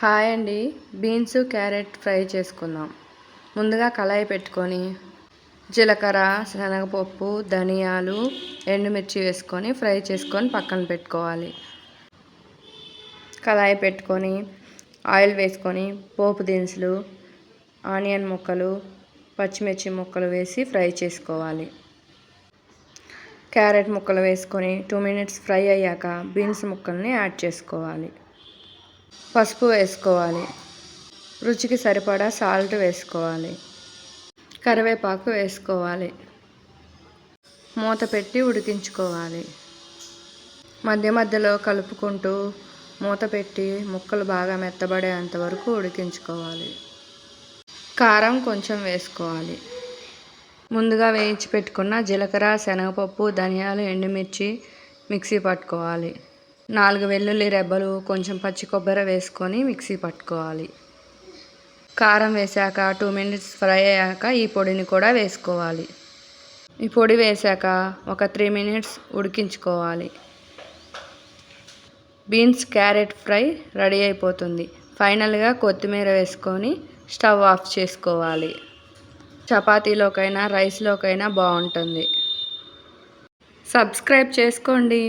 Hi అండి. Beans carrot fry చేసుకుందాం. ముందుగా కళాయి పెట్టుకొని జీలకర్ర శనగపప్పు ధనియాలు ఎండుమిర్చి వేసుకొని ఫ్రై చేసుకొని పక్కన పెట్టుకోవాలి. కళాయి పెట్టుకొని ఆయిల్ వేసుకొని పోపు దినుసులు ఆనియన్ ముక్కలు పచ్చిమిర్చి ముక్కలు వేసి ఫ్రై చేసుకోవాలి. క్యారెట్ ముక్కలు వేసుకొని టూ మినిట్స్ ఫ్రై అయ్యాక బీన్స్ ముక్కల్ని యాడ్ చేసుకోవాలి. పసుపు వేసుకోవాలి. రుచికి సరిపడా సాల్ట్ వేసుకోవాలి. కరివేపాకు వేసుకోవాలి. మూత పెట్టి ఉడికించుకోవాలి. మధ్య మధ్యలో కలుపుకుంటూ మూత పెట్టి ముక్కలు బాగా మెత్తబడేంత వరకు ఉడికించుకోవాలి. కారం కొంచెం వేసుకోవాలి. ముందుగా వేయించి పెట్టుకున్న జీలకర్ర శనగపప్పు ధనియాలు ఎండుమిర్చి మిక్సీ పట్టుకోవాలి. నాలుగు వెల్లుల్లి రెబ్బలు కొంచెం పచ్చి కొబ్బరి వేసుకొని మిక్సీ పట్టుకోవాలి. కారం వేసాక టూ మినిట్స్ ఫ్రై అయ్యాక ఈ పొడిని కూడా వేసుకోవాలి. ఈ పొడి వేసాక ఒక త్రీ మినిట్స్ ఉడికించుకోవాలి. బీన్స్ క్యారెట్ ఫ్రై రెడీ అయిపోతుంది. ఫైనల్గా కొత్తిమీర వేసుకొని స్టవ్ ఆఫ్ చేసుకోవాలి. చపాతీలోకైనా రైస్లోకైనా బాగుంటుంది. సబ్స్క్రైబ్ చేసుకోండి.